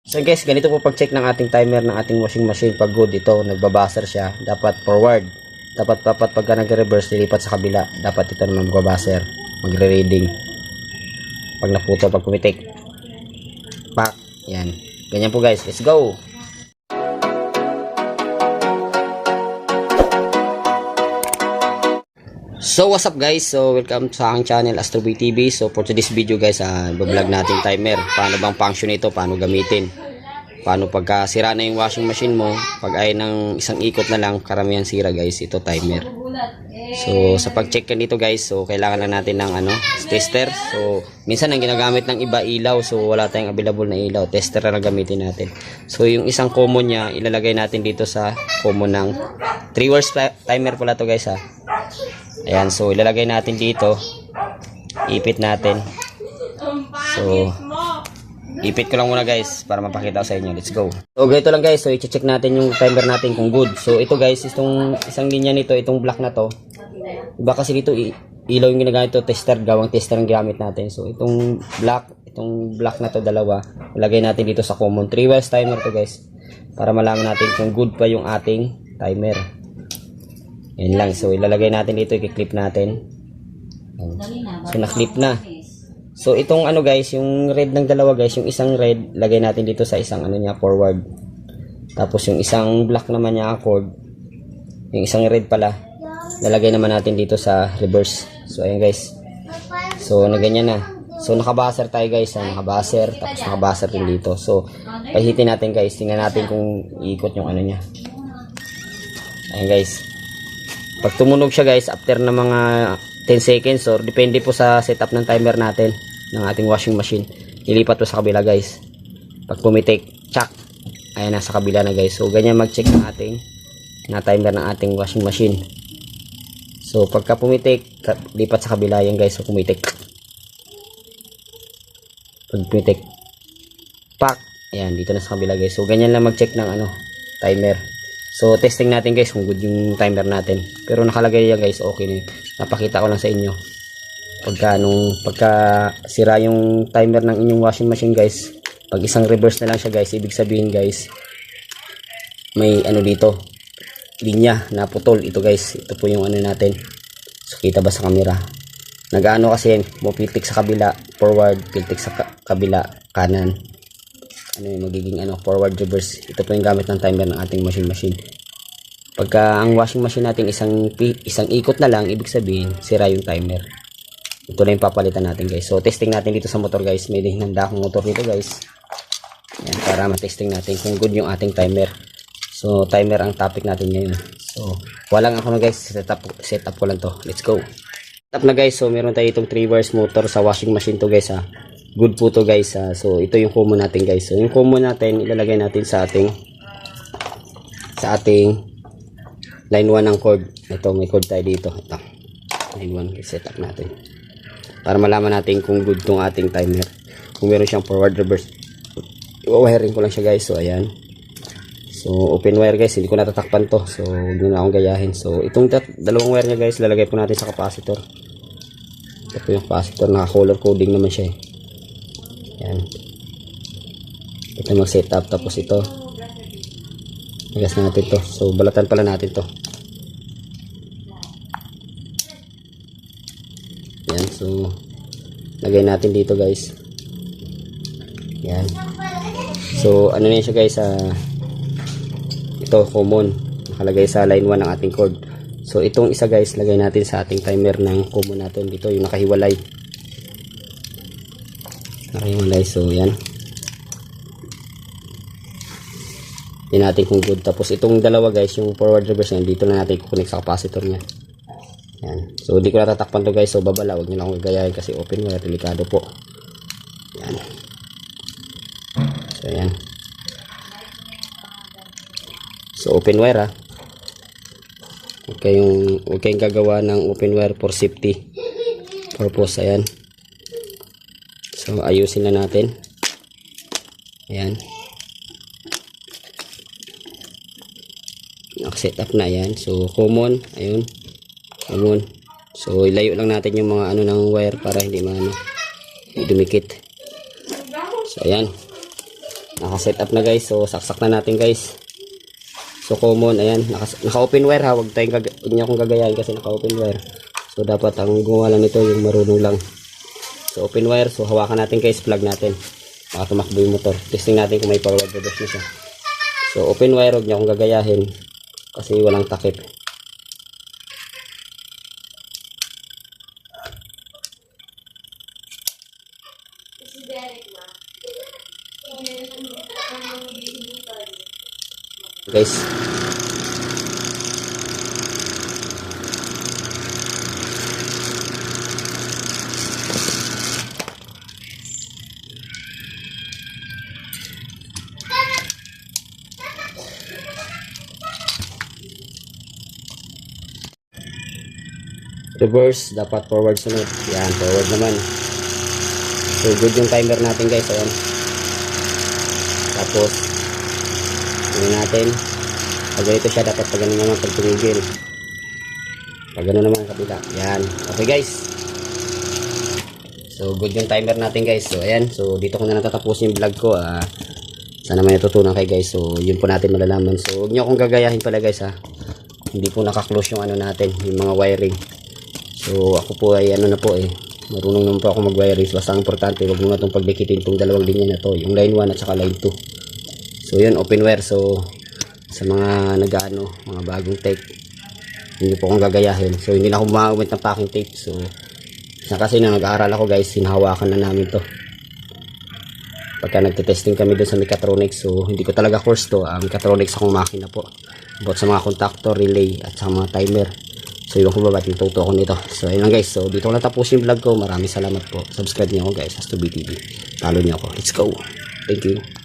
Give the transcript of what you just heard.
So guys, ganito po pag-check ng ating timer ng ating washing machine. Pag good ito, nagbabaser siya. Dapat forward. Dapat dapat pagka nag-reverse, lilipat sa kabila. Dapat ito naman magbabaser. Magre-reading. Pag naputo, pag pumitik. Pak. Yan. Ganyan po guys. Let's go! So what's up guys? So welcome sa aking channel Astroboy TV. So for today's video guys, uh, vlog natin timer. Paano bang function ito? Paano gamitin? Paano pagka sira na yung washing machine mo, pag ay ng isang ikot na lang, karamihan sira guys, ito timer. So sa pag-check ka dito guys, so kailangan lang natin ng ano, tester. So minsan ang ginagamit ng iba ilaw, so wala tayong available na ilaw. Tester na gamitin natin. So yung isang common niya, ilalagay natin dito sa common ng 3 hours ti- timer pala to guys ha. Ayan, so ilalagay natin dito. Ipit natin. So, ipit ko lang muna guys para mapakita ko sa inyo. Let's go. So, ganito lang guys. So, i-check natin yung timer natin kung good. So, ito guys, itong isang linya nito, itong black na to. Iba kasi dito, ilaw yung ginagamit to, tester, gawang tester ang gamit natin. So, itong black, itong black na to, dalawa, ilagay natin dito sa common. 3 wires timer to guys. Para malaman natin kung good pa yung ating timer. Yan lang. So, ilalagay natin dito, i-clip natin. So, na-clip na. So, itong ano guys, yung red ng dalawa guys, yung isang red, lagay natin dito sa isang ano niya, forward. Tapos, yung isang black naman niya, accord. Yung isang red pala, lalagay naman natin dito sa reverse. So, ayan guys. So, na ganyan na. So, nakabaser tayo guys, ha? nakabaser, tapos nakabaser din dito. So, pahitin natin guys, tingnan natin kung iikot yung ano niya. Ayan guys. Pag tumunog siya guys, after na mga 10 seconds or depende po sa setup ng timer natin ng ating washing machine. Ilipat po sa kabila guys. Pag pumitik, chak. Ayan na sa kabila na guys. So ganyan mag-check ng ating na timer ng ating washing machine. So pagka pumitik, lipat sa kabila yan guys. So pumitik. Pag pumitik, pak. Ayan, dito na sa kabila guys. So ganyan lang mag-check ng ano, timer. So, testing natin guys kung good yung timer natin. Pero nakalagay yan guys, okay na yun. Napakita ko lang sa inyo. Pagka, nung, pagka sira yung timer ng inyong washing machine guys, pag isang reverse na lang siya guys, ibig sabihin guys, may ano dito, linya na putol. Ito guys, ito po yung ano natin. So, kita ba sa camera? Nagaano kasi yan, mo piltik sa kabila, forward, piltik sa ka- kabila, kanan ano yung magiging ano forward reverse. Ito po yung gamit ng timer ng ating machine machine. Pagka ang washing machine natin isang isang ikot na lang ibig sabihin sira yung timer. Ito na yung papalitan natin guys. So testing natin dito sa motor guys. May hinanda akong motor dito guys. Yan para matesting natin kung good yung ating timer. So timer ang topic natin ngayon. So walang ako guys. Setup, setup ko lang to. Let's go. Setup na guys, so meron tayo itong 3 wires motor sa washing machine to guys ha. Good po to guys ha. So ito yung common natin guys. So yung common natin ilalagay natin sa ating sa ating line 1 ng cord. Ito may cord tayo dito. Ito. Line 1 setup natin. Para malaman natin kung good tong ating timer. Kung meron siyang forward reverse. I-wiring ko lang siya guys. So ayan. So, open wire guys, hindi ko natatakpan to. So, huwag na akong gayahin. So, itong dalawang wire niya guys, lalagay po natin sa capacitor. Ito po yung capacitor, naka-color coding naman siya eh. Yan. Ito mag-setup, tapos ito. Nagas natin to. So, balatan pala natin to. Yan, so, lagay natin dito guys. Yan. So, ano na siya guys, ah, ito common nakalagay sa line 1 ng ating cord so itong isa guys lagay natin sa ating timer ng common natin dito yung nakahiwalay nakahiwalay so yan. Yan natin kung good. Tapos itong dalawa guys yung forward reverse yan dito na natin kukunik sa capacitor nya yan so hindi ko natatakpan to guys. So babala. Huwag nyo lang gayahin kasi open wire delikado po. Yan so yan So open wire ha. Huwag kayong, huwag kayong gagawa ng open wire for safety purpose. Ayan. So ayusin na natin. Ayan. Nakaset up na yan. So common. Ayun. Common. So ilayo lang natin yung mga ano ng wire para hindi maano. Hindi dumikit. So ayan. Naka-set up na guys. So, saksak na natin guys. So, common. Ayan. Naka, naka-open wire ha. Huwag tayong niyo akong gagayahin kasi naka-open wire. So, dapat ang gumawa lang nito yung marunong lang. So, open wire. So, hawakan natin guys. Plug natin. Baka tumakbo yung motor. Testing natin kung may power reverse na siya. So, open wire. Huwag niyo akong gagayahin. Kasi walang takip. Guys. Reverse, dapat forward sunod. Yan, forward naman. So, good yung timer natin guys. Ayan. Tapos, ano natin. Pag ganito siya, dapat pag ganun naman pag tumigil. Pag ganun naman kabila. Yan. Okay guys. So, good yung timer natin guys. So, ayan. So, dito ko na natatapos yung vlog ko. Ah, sana may natutunan kay guys. So, yun po natin malalaman. So, huwag nyo akong gagayahin pala guys ha. Hindi po nakaklose yung ano natin, yung mga wiring. So, ako po ay ano na po eh. Marunong naman po ako mag-wiring. Basta ang importante, huwag mo na itong pagdikitin itong dalawang linya na to. Yung line 1 at saka line 2. So, yun, open wire. So, sa mga nag-ano, mga bagong tape, hindi po akong gagayahin. So, hindi na ako gumamit ng packing tape. So, sa kasi na nag-aaral ako guys, hinahawakan na namin to. Pagka nagte-testing kami doon sa mechatronics, so hindi ko talaga course to. Uh, mechatronics akong makina po. About sa mga contactor, relay, at sa mga timer. So, iwan ko ba ba't natuto ako nito. So, ayun guys. So, dito ko na tapos yung vlog ko. Maraming salamat po. Subscribe niyo ako guys. Has to be TV. Talo niyo ako. Let's go. Thank you.